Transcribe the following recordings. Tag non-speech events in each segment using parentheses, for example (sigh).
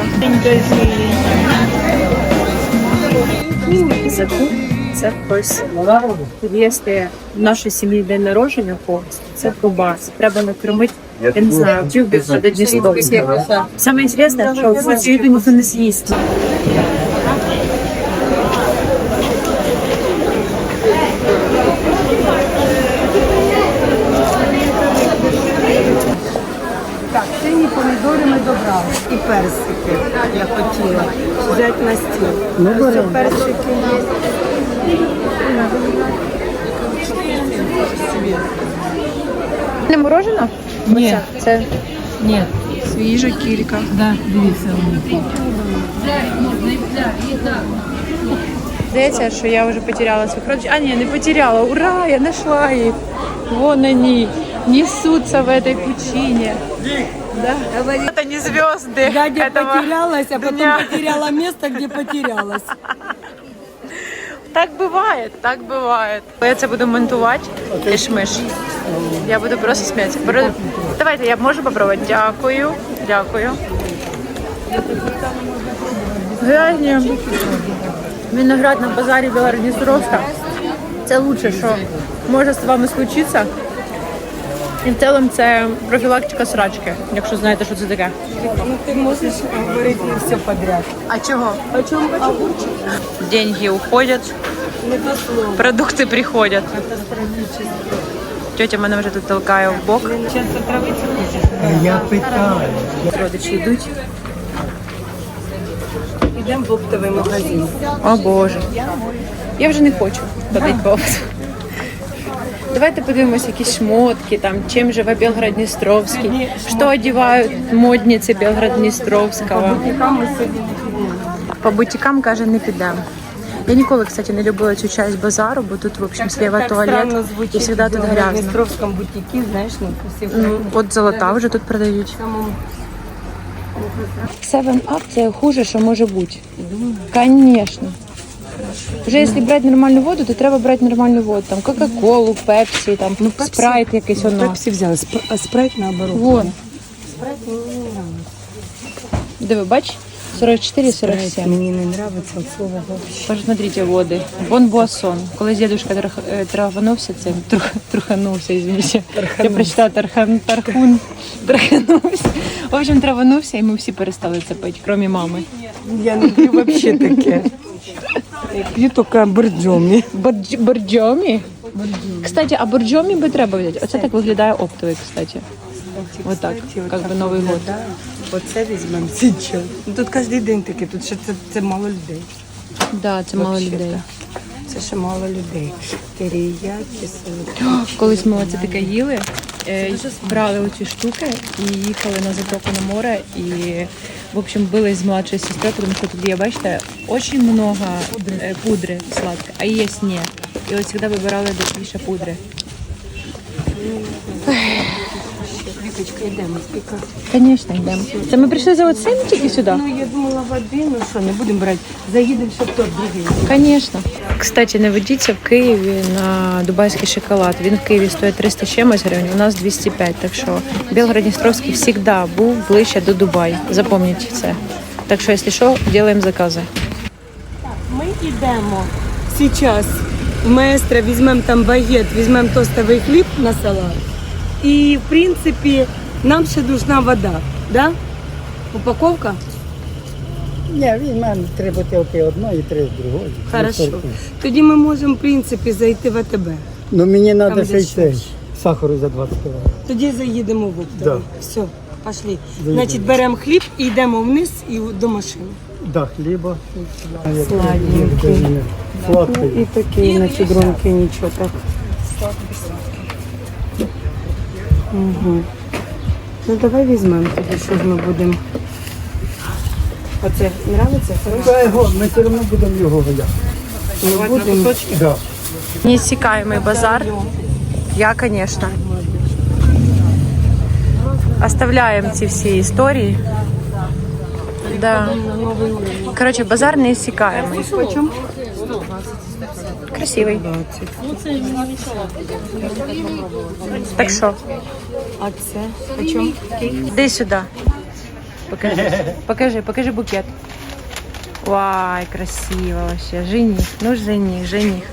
кілька. Закуп це хтось. Якщо в нашій сім'ї день народження в когось, це ковбас. Треба накормити, я не знаю, тюбів до. Саме інтересне, що в цю їду не з'їсть. Так, сині помідори ми добрали. І персики я хотіла взяти на стіл. Ну, беремо. персики є. Не морожено? Ні. Це Ні. свіжа кілька. Да, дивіться. Здається, що я вже потеряла свій родич. А, ні, не потеряла. Ура, я знайшла їх. Вон они, несутся в этой пучине. Да. Это не звезды. Да, где этого потерялась, а потом дня. потеряла место, где потерялась. Так буває, так буває. Я це буду монтувати. Кишмиш. Я буду просто сміятися. Бро- Давайте, я можу попробувати. Дякую. Дякую. Глянь. Виноград на базарі Білородністровська. Це лучше, що може з вами случитися. І в цілому це профілактика срачки, якщо знаєте, що це таке. Ну ты можешь говорить не все подряд. А чого? О чем огурчик? Деньги уходять, Не то слово. продукти приходять. Тетя мене вже тут толкає в бок. Сейчас отравиться хочешь? Я питаю. Родичі йдуть. Идем в оптовый магазин. О Боже. Я вже не хочу ходити по опту. Давайте подивимося якісь шмотки, там, чим живе Білгород-Дністровський, що одягають модниці Білгород-Дністровського. Бутикам мы сегодня. По бутикам, каже, не підемо. Я ніколи, кстати, не любила цю часть базару, бо тут, в общем, слева туалет, і завжди тут в грязно. Днестровском бутике, знаешь, ну, красиво. Ну, от золота вже тут продають. Самому 7 Up – це хуже, що може бути. Конечно. Вже якщо брати нормальну воду, то треба брати нормальну воду. Там Кока-Колу, Пепсі, там спрайт якийсь воно. Пепси взяла, сп- а спрайт наоборот. Вон. Спрайт мне не нравится. Диви, бач, 44-47. Спрайт мне не нравится от слова вообще. Посмотрите води. Бон Буасон. Колись дедушка трах- е, траванувся цим, трух, труханувся, извините. Я прочитала тархан, тархун, траханувся. В общем, траванувся, і ми всі перестали це пити, крім мами. Я не пью вообще таке. П'ю таке борджомі. Бордж- Борджомі? Кстати, а борджомі би треба взяти. Оце так виглядає оптовий, кстати. Ось так, как би Новий год. Оце візьмемо. Ну, Тут кожен день таке, тут ще це, це мало людей. Да, це мало людей. Це ще мало людей. Теріяки, солодкі. Колись ми оце таке їли, е, брали оці штуки і їхали на затоку на море. І, в общем, били з младшою сестрою, тому що тут є, бачите, дуже много е, пудри сладкої, а є ні. І от завжди вибирали більше пудри. Вікочка, йдемо спікати. Звісно, йдемо. Це ми прийшли за оцим тільки сюди? Ну, я думала води, ну що, не будемо брати. Заїдемо, щоб тот другий. Конечно. Кстати, не ведіться в Києві на дубайський шоколад. Він в Києві стоїть 300 чимось гривень, у нас 205. Так що Білгород-Дністровський завжди був ближче до Дубай. Запам'ятайте це. Так що, якщо що, робимо закази. Ми йдемо зараз в маестро, візьмемо там багет, візьмемо тостовий хліб на салат. І, в принципі, нам ще нужна вода. Да? Упаковка? Ні, він мене три бутилки одної, три другої. Хорошо. Тоді ми можемо, в принципі, зайти в АТБ. Ну мені треба ще й дешевше. цей сахару за 20 кг. Тоді заїдемо в оптовий. Да. Все, пішли. Заїдемо. Значить, беремо хліб і йдемо вниз і до машини. Да, хліба. Сладенький. Сладкий. І такі, на щедронки нічого так. Угу. Ну давай візьмемо тоді, що ж ми будемо. Оце нравиться? Хорошо? Його, ми все одно будемо його ваяти. Ми будемо. Да. Неиссякаемый базар. Я, конечно. Оставляем ці всі історії. Да. Короче, базар неиссякаемый. Почем? Красивий. Так що, А це? Почем? іди сюди. Покажи, покажи, покажи букет. Вай, красиво вообще. Жених, ну жених, жених.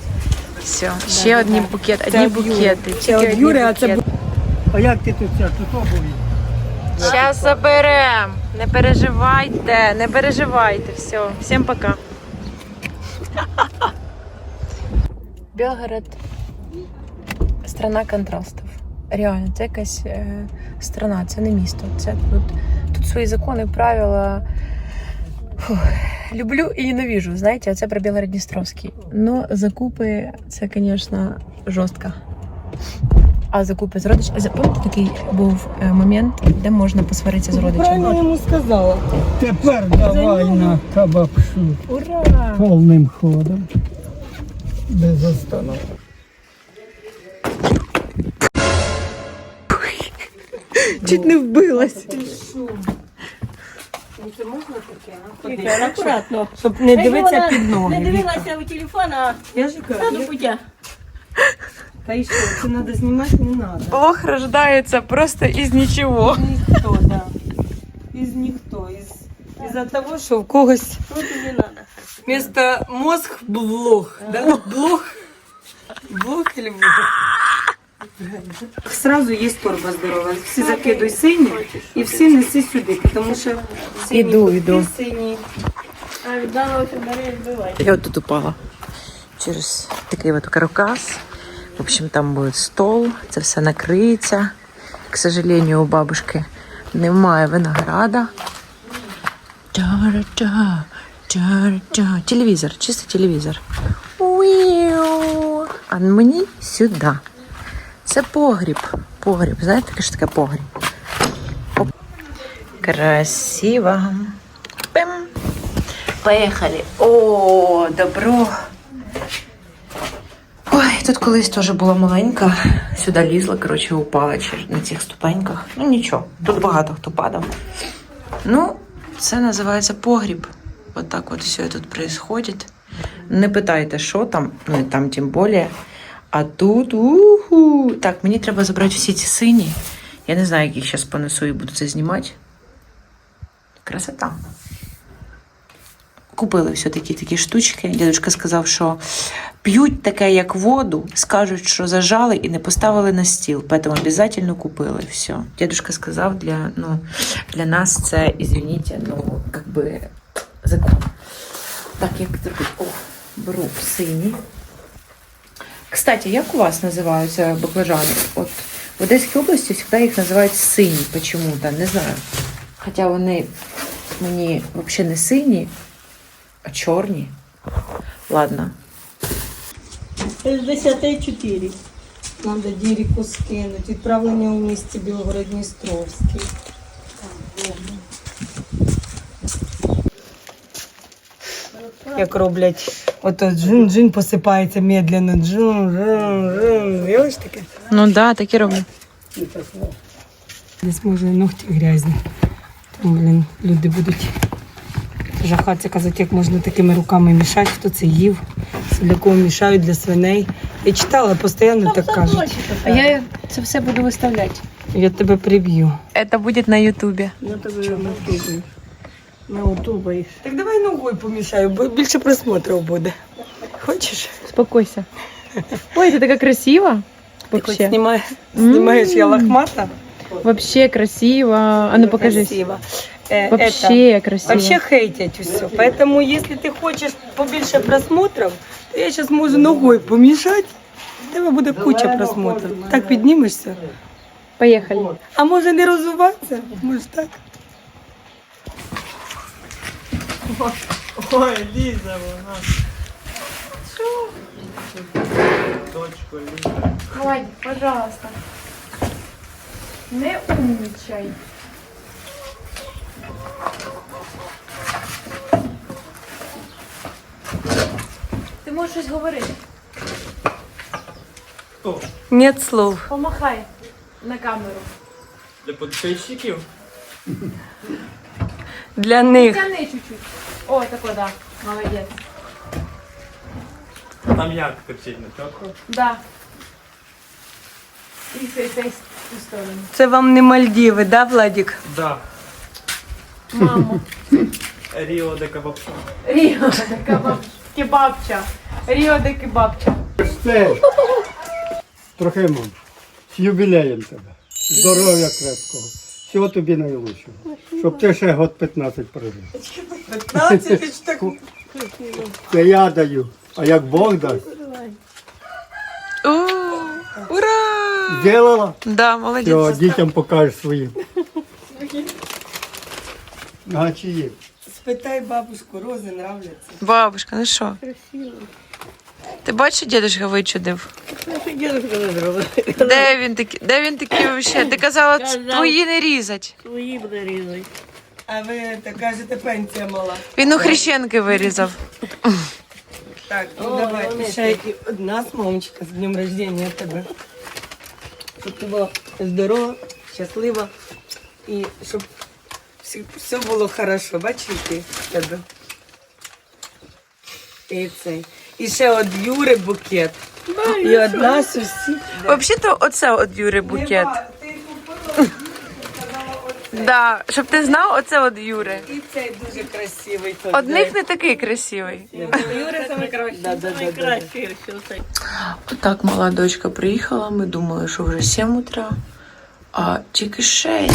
Все, ще одні букет, одні букети. Це від Юри, а це. А як ти тут це тут обуві? Сейчас заберем. Не переживайте, не переживайте. Все, всім пока. Белгород страна контрастів. Реально, це якась е, страна, це не місто. Це тут, тут свої закони, правила. Фух. Люблю і ненавижу. Знаєте, це про Білгород-Дністровський. Но закупи це, звісно, жорстко. А закупи з родичами. Пам'ятаєте, такий був е, момент, де можна посваритися з Правильно родичами. йому сказала. Тепер давай на кабапшу Ура! повним ходом. Без остановки. Чуть не вбилась. Акуратно. Щоб не дивитися під ноги. Не дивилася у телефон, а Я ж кажу, до пуття. та й що, це треба знімати, не треба. Бог рождається просто із нічого. Ніхто, да. Із ніхто. Із, із-за того, що в когось тобі треба? вместо мозг блох. Да? Блох. Блох или блох? Сразу є торба здорова. Всі закидуй сині і всі неси сюди, тому що сині Іду, кутки, іду. сині. А від даного бери. Я вот тут упала через такий от каркас. В общем, там буде стол, це все накриється. К сожалению, у бабушки немає винограда. Ча-ра-ча, ча-ра-ча. Телевізор, чисто телевізор. Уіу. А мені сюди. Це погріб. Погріб. Знаєте, що таке погріб? Оп. Красиво. Пим. Поїхали. О, добро. Ой, тут колись теж була маленька. Сюди лізла, коротше, упала на цих ступеньках. Ну нічого, тут багато хто падав. Ну, це називається погріб. От так от все тут происходит. Не питайте, що там, ну і там тим більше. А тут уху. Так, мені треба забрати всі ці сині. Я не знаю, як зараз понесу і буду це знімати. Красота. Купили все-таки такі штучки. Дядечка сказав, що п'ють таке, як воду, скажуть, що зажали і не поставили на стіл. Поэтому обязательно купили. Все. Дядюшка сказав, для, ну, для нас це, извините, ну, как би закон. Так, як зробити? О, беру сині. Кстати, як у вас називаються баклажани? От в Одеській області завжди їх називають сині почему-то, не знаю. Хоча вони мені взагалі не сині, а чорні. Ладно. 64. Надо Дірику скинути. Відправлення у місті Білгород-Дністровський. Як роблять, ото джин-джин посипається медленно. Джин, джин, джин. Вілиш таке? Ну да, такі роблю. Десь може ногті грязні. Там, блін, люди будуть жахатися, казати, як можна такими руками мішати, хто це їв, для кого мішають, для свиней. Я читала, постійно так кажуть. А я це все буду виставляти. Я тебе приб'ю. Це буде на Ютубі. Я тобі накидаю. На утубаєш. Так давай ногою помішаю, бо більше просмотрів буде. Хочеш? Успокойся. (laughs) Ой, ти така красива. Ти хоч Вообще. знімаєш, знімаєш я лохмата. Вообще красиво. А ну покажись. Красиво. Е, это, Вообще красиво. Вообще хейтять все. Поэтому, если ты хочешь побільше просмотрів, то я зараз можу ногою помішати. У тебе буде куча просмотрів. Так піднімешся. Поїхали. А може не розвиватися? Може так? Ой, Ліза вона. Дочко Ліза. Вадь, пожалуйста. Не умничай. Ти щось говорити. О, Нет слов. Помахай на камеру. для підписчиків. Для них. Тяни чуть-чуть. О, тако, да. Молодець. Там як кричить на чітко? Да. І цей цей ту сторону. Це вам не Мальдіви, да, Владик? Да. Мамо. Ріо де кабапша. Ріо де кебаб... кебабча. Ріо де кебабча. Це трохи. З юбілеєм тебе. Здоров'я крепкого. Всього тобі найлучшого. Щоб ти ще год 15 прожив. 15 так. Це я даю. А як Бог дасть, О, ура! зробила, Да, молодець. то дітям покажеш своїм. А чи є? Спитай бабушку, рози нравляться. Бабушка, ну що? Ти бачиш, дідушка вичудив? Дедушка не зробила. Де він такий? Де він такий взагалі? Ти казала, Казав. твої не різать. Свої буде різати. А ви так кажете, пенсія мала. Він у хрещенки вирізав. Так, ну давай. Ще і одна мамочка, з днем рождения тебе. Щоб ти була здорова, щаслива і щоб все, все було хорошо. Ти тебе. І цей. І ще від Юри букет. І одна сусід. Взагалі-то оце от Юри букет. Да, щоб ти знав, оце от Юри. І цей дуже красивий. теж. Одних не такий красивий. Юри саме краще. Да, да, да, да. Краще. Отак мала дочка приїхала, ми думали, що вже 7 утра, а тільки 6.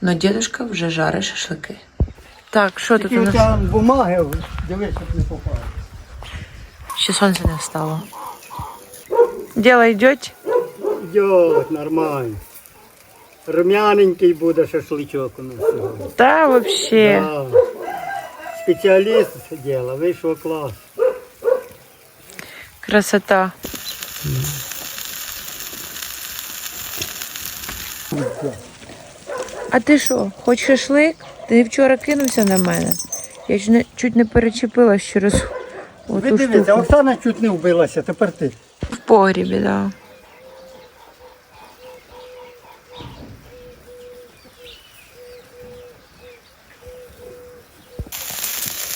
Но дедушка вже жарить шашлики. Так, що тут у у нас? тебе бумаги, дивись, щоб не попало. Ще сонце не встало. Діло йде? Йо, нормально. Рум'яненький буде шашличок у нас сьогодні. Та вообще. Да. Спеціаліст діла, вийшов клас. Красота. А ти що, хочеш шашлик? Ти вчора кинувся на мене. Я ж не, чуть не перечепилась через Ви оту дивіться, штуку. Оксана чуть не вбилася, тепер ти. В погрібі, так. Да.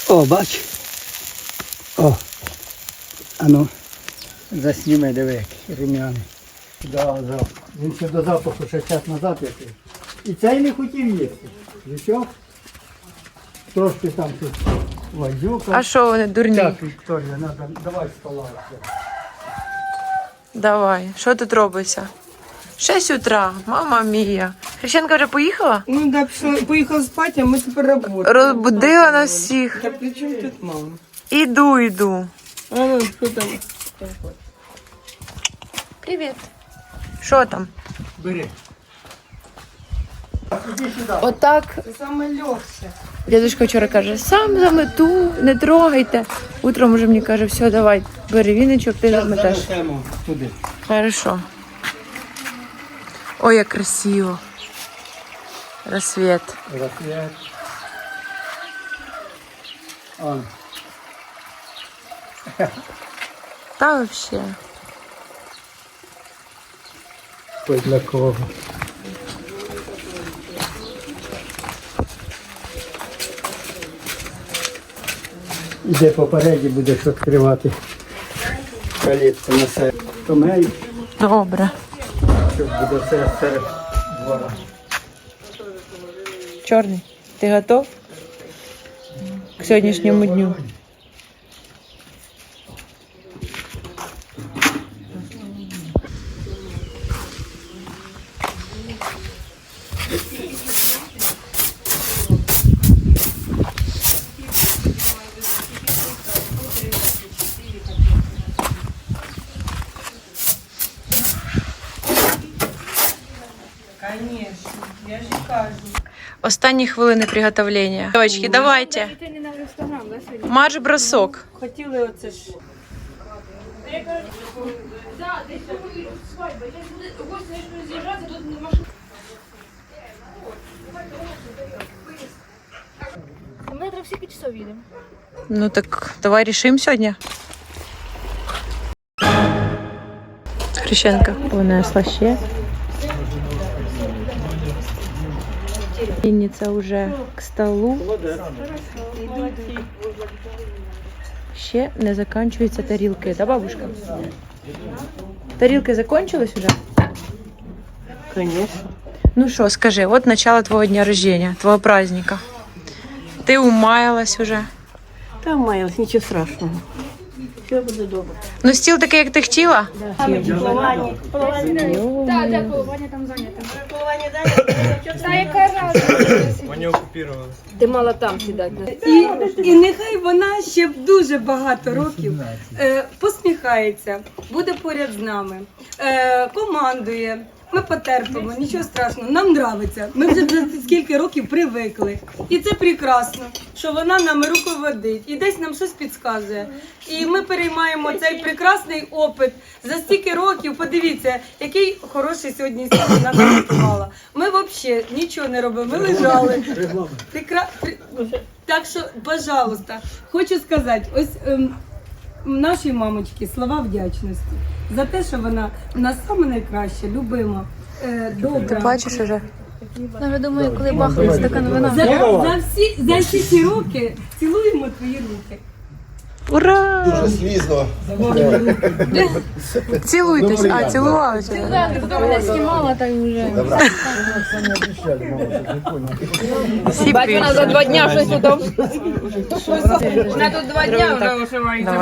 О, бач. О. Ану. Засніми, диви, який рум'яний. Да, да. Він ще до запаху ще час назад який. І цей не хотів їсти. Нічого? Трошки там тут ладюка. А що вони дурні? Так, Вікторія, надо, давай стола. Давай, що тут робиться? 6 утра, мама мія. Хрещенка вже поїхала? Ну, да, пішла, поїхав спати, а ми тепер працюємо. Розбудила нас всіх. Та при чому тут мама? Іду, іду. А ну, що там? Привіт. Що там? Бери. Отак Це саме легше. Дядечко вчора каже, сам замету, не трогайте. Утром вже мені каже, все, давай, бери віничок, ти заметеш. туди. Хорошо. Ой, як красиво. Рассвет. Рассвет. Он. Та вообще. Ой, для кого? Іде попереді, будеш відкривати калітку на себе. Томей, Добре. щоб буде все серед двора. Чорний, ти готов? К сьогоднішньому дню. Останні хвилини приготовлення. Девочки, давайте. Марш бросок. Хотіли оце ж. Ми треба скільки часов їдемо? Ну так давай рішимо сьогодні. Хрещенка понесла ще. Вінниця вже к столу. Ще не закінчуються тарілки, да, бабушка? Тарілки закончились вже? Конечно. Ну що, скажи, от начало твого дня рождения, твого праздника. Ти умаялась уже. Там маялась, нічого страшного. Все буде добре. Ну, стіл такий, як ти хотіла? Плавання. Плавання. Так, так, полування там зайнято. Далі. Та яка разниця? Вони окупували. Ти мала там сідати. І, і нехай вона ще дуже багато років е, посміхається, буде поряд з нами, е, командує. Ми потерпимо, нічого страшного, нам нравиться. Ми вже за скільки років привикли. І це прекрасно, що вона нам руководить і десь нам щось підказує. І ми переймаємо цей прекрасний опит за стільки років. Подивіться, який хороший сьогодні вона нам готувала. Ми взагалі нічого не робимо, ми лежали. Прекра... при- Так що, пожалуйста, хочу сказати, ось ем, нашій мамочці слова вдячності за те, що вона у нас саме найкраще, любима, е, добра. Плачеш уже? Я думаю, коли бахнуть стакан вина. За, за, всі, за всі ці роки цілуємо твої руки. Ура! Дуже слізно. Цілуйтесь, а цілувалися. Ти мене знімала, так вже. Всі пишуть. За два дня щось тут. Давай так. Ошивається,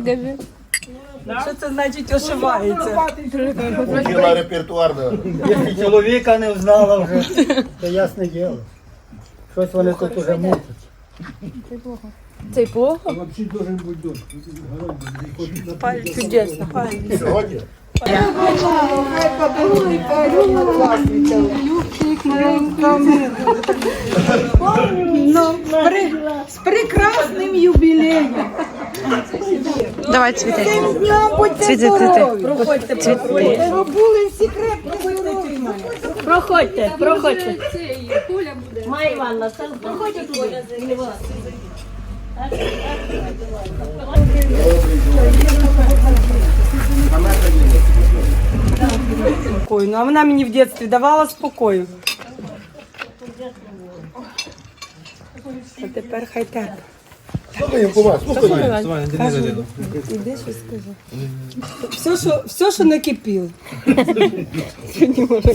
каже. Що це значить ошивається? Діла репертуарна. Якщо чоловіка не взнала вже, то ясне діло. Щось вони тут уже мутять. Цей плохо? Чудесно. Сьогодні? Ну, при, з прекрасним юбілеєм. Давай цвіти. Цвіти, цвіти. Проходьте, проходьте. Були всі крепкі. Проходьте, проходьте. Майя Івановна, це- проходьте туди. Спокійно, а вона мені в дитинстві давала спокою. А тепер хай Кума, слухай. Іди щось скажи. Все, що, все, що накипіло. (laughs)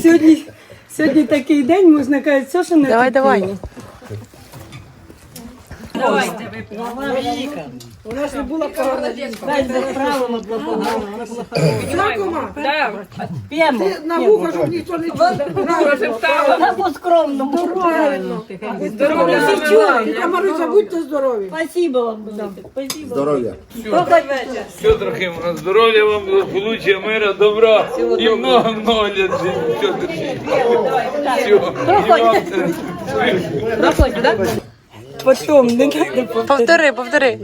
Сьогодні, сьогодні такий день, можна казати, все, що накипіло. Давай, давай. П'ємо. На вухо, щоб ніхто не чув. по-скромному. Здоров'я. Всі чули. Маруся, будьте здорові. Спасибо вам велике. Спасибо. Здоров'я. Все, Трохимовна, здоров'я вам, благополуччя, мира, добра. І много-много лет жити. Все, держіть. Все, Потом, не треба повторяти. Повтори, повтори.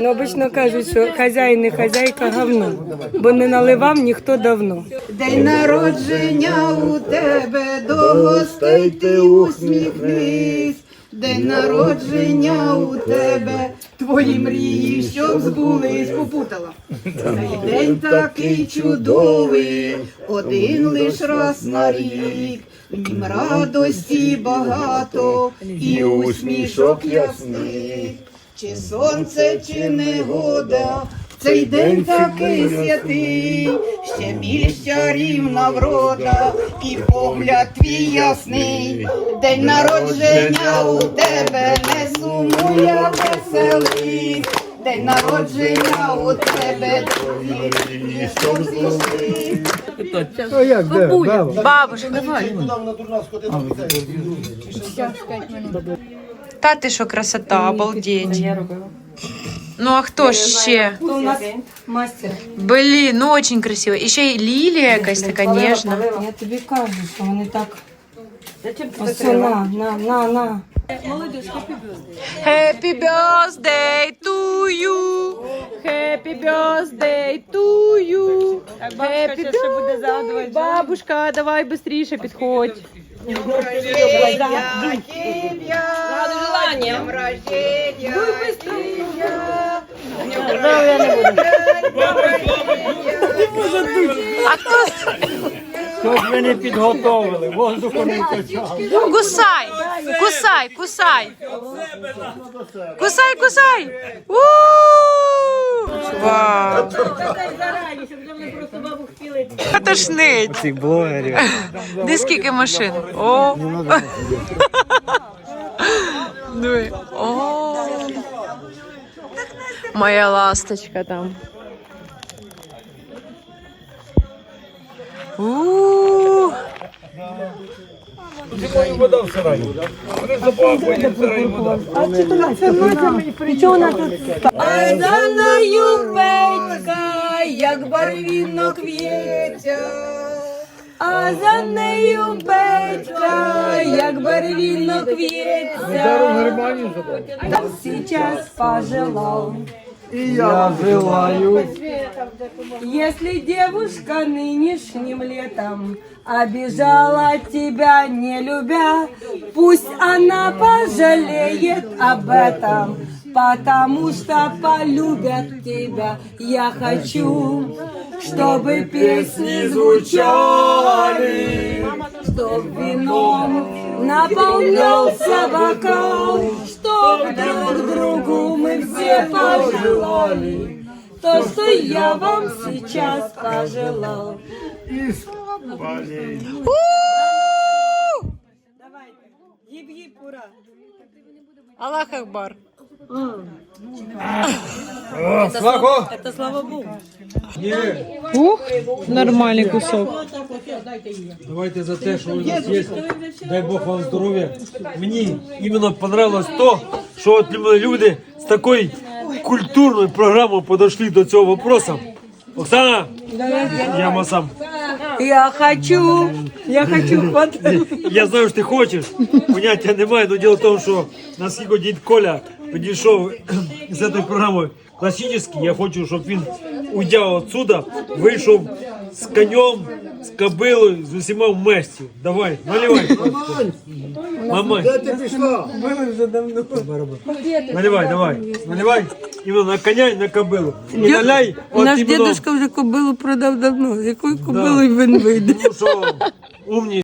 Ну, обично кажуть, що хазяїн і хазяйка говно, бо не наливав ніхто давно. День народження у тебе, до гостей ти усміхнись. День народження у тебе, твої мрії, щоб збулись, попутала. Цей день такий чудовий, один лиш раз на рік. Радості багато і усмішок ясних. Чи сонце, чи негода, цей день такий святий, ще більш чарівна врода, і погляд твій ясний, день народження у тебе не сумує веселий, день народження у тебе другі, щоб зійшли. О, як, де? Баба. Бабушка. Вона. Та ти що красота, обалдеть. Ну а хто ж ще? Хто у нас мастер? Блін, ну очень красиво. І ще й лілія якась така ніжна. Я тобі кажу, що вони так. Ось на, на, на, на. Happy birthday to you. Happy birthday to you. Happy birthday. Бабушка, давай быстріше підходь. А хто? Щось ви не підготовили, воздуху не качали. Кусай, кусай, кусай. Кусай, кусай. У! Вау. Тошнить. Цих блогерів. Де скільки машин? О. Диви. О. Моя ласточка там. У. Вода в сараї. Вони запахують в сараї вода. А за нею петька, як барвінок в'ється. А за нею петька, як барвінок в'ється. Сейчас пожелал. Я желаю. Если девушка нынешним летом обижала тебя, не любя, пусть она пожалеет об этом, потому что полюбят тебя. Я хочу, чтобы песни звучали, чтоб вином наполнялся бокал, чтоб друг другу мы все пожелали. То, что я вам сейчас пожелал. Давайте. Еб-еб, ура. Аллах Акбар. Это слава Богу. Ух, нормальний кусок. Давайте за те, що у нас є. Дай Бог вам здоров'я. Мені іменно понравилось то, що от іменно люди з такою культурною програмою подошли до цього вопроса. Оксана, я вам сам. Я хочу, я хочу под... Я знаю, що ти хочеш. Поняття немає, але діло в тому, що наскільки дід Коля підійшов з цією програмою класичний, я хочу, щоб він, уйдя отсюда, вийшов з конем, з кобилою, з усіма вместе. Давай, наливай. Мамай. Де ти пішла? Наливай, давай. Наливай. Іменно на коня і на кобилу. І наляй, от Наш іменно, дедушка вже кобилу продав давно. З якою кобилою він вийде? тому що умні